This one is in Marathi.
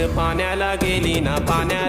पाण्याला गेली ना पाण्या